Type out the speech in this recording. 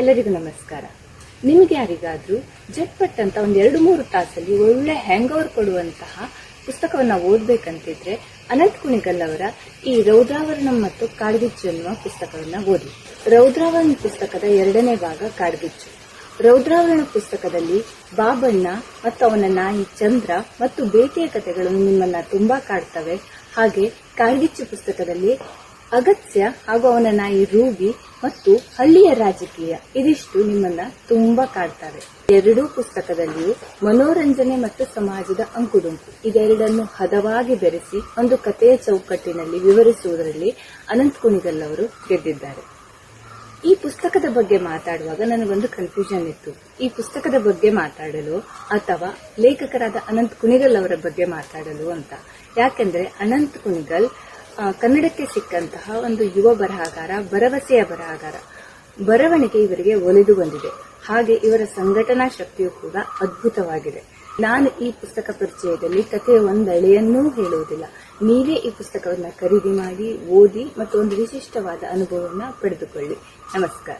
ಎಲ್ಲರಿಗೂ ನಮಸ್ಕಾರ. ನಿಮಗೆ ಯಾರಿಗಾದ್ರೂ ಜಟ್ಪಟ್ ಅಂತ ಒಂದ್ ಎರಡು ಮೂರು ತಾಸಲ್ಲಿ ಒಳ್ಳೆ ಹ್ಯಾಂಗ್ ಓವರ್ ಕೊಡುವಂತಹ ಪುಸ್ತಕವನ್ನ ಓದ್ಬೇಕಂತಿದ್ರೆ ಅನಂತ್ ಕುಣಿಗಲ್ ಅವರ ಈ ರೌದ್ರಾವರಣಂ ಮತ್ತು ಕಾಡ್ಗಿಚ್ಚು ಎನ್ನುವ ಪುಸ್ತಕವನ್ನ ಓದಿ. ರೌದ್ರಾವರಣ ಪುಸ್ತಕದ ಎರಡನೇ ಭಾಗ ಕಾಡ್ಗಿಚ್ಚು. ರೌದ್ರಾವರಣ ಪುಸ್ತಕದಲ್ಲಿ ಬಾಬಣ್ಣ ಮತ್ತು ಅವನ ನಾಯಿ ಚಂದ್ರ ಮತ್ತು ಬೇಟೆಯ ಕಥೆಗಳು ನಿಮ್ಮನ್ನ ತುಂಬಾ ಕಾಡ್ತವೆ. ಹಾಗೆ ಕಾಡ್ಗಿಚ್ಚು ಪುಸ್ತಕದಲ್ಲಿ ಅಗತ್ಯ ಹಾಗೂ ಅವನ ನಾಯಿ ರೂಬಿ ಮತ್ತು ಹಳ್ಳಿಯ ರಾಜಕೀಯ ಇದಿಷ್ಟು ನಿಮ್ಮನ್ನ ತುಂಬಾ ಕಾಡ್ತಾರೆ ಎರಡೂ ಪುಸ್ತಕದಲ್ಲಿಯೂ ಮನೋರಂಜನೆ ಮತ್ತು ಸಮಾಜದ ಅಂಕುಡೊಂಕು ಇದೆರಡನ್ನು ಹದವಾಗಿ ಬೆರೆಸಿ ಒಂದು ಕಥೆಯ ಚೌಕಟ್ಟಿನಲ್ಲಿ ವಿವರಿಸುವುದರಲ್ಲಿ ಅನಂತ್ ಕುಣಿಗಲ್ ಅವರು ಗೆದ್ದಿದ್ದಾರೆ. ಈ ಪುಸ್ತಕದ ಬಗ್ಗೆ ಮಾತಾಡುವಾಗ ನನಗೊಂದು ಕನ್ಫ್ಯೂಷನ್ ಇತ್ತು. ಈ ಪುಸ್ತಕದ ಬಗ್ಗೆ ಮಾತಾಡಲು ಅಥವಾ ಲೇಖಕರಾದ ಅನಂತ್ ಕುಣಿಗಲ್ ಅವರ ಬಗ್ಗೆ ಮಾತಾಡಲು ಅಂತ. ಯಾಕೆಂದ್ರೆ ಅನಂತ್ ಕುಣಿಗಲ್ ಕನ್ನಡಕ್ಕೆ ಸಿಕ್ಕಂತಹ ಒಂದು ಯುವ ಬರಹಗಾರ, ಭರವಸೆಯ ಬರಹಗಾರ, ಬರವಣಿಗೆ ಇವರಿಗೆ ಒಲಿದು ಬಂದಿದೆ. ಹಾಗೆ ಇವರ ಸಂಘಟನಾ ಶಕ್ತಿಯು ಕೂಡ ಅದ್ಭುತವಾಗಿದೆ. ನಾನು ಈ ಪುಸ್ತಕ ಪರಿಚಯದಲ್ಲಿ ಕಥೆಯ ಒಂದಳೆಯನ್ನೂ ಹೇಳುವುದಿಲ್ಲ. ನೀವೇ ಈ ಪುಸ್ತಕವನ್ನು ಖರೀದಿ ಮಾಡಿ, ಓದಿ ಮತ್ತು ಒಂದು ವಿಶಿಷ್ಟವಾದ ಅನುಭವವನ್ನು ಪಡೆದುಕೊಳ್ಳಿ. ನಮಸ್ಕಾರ.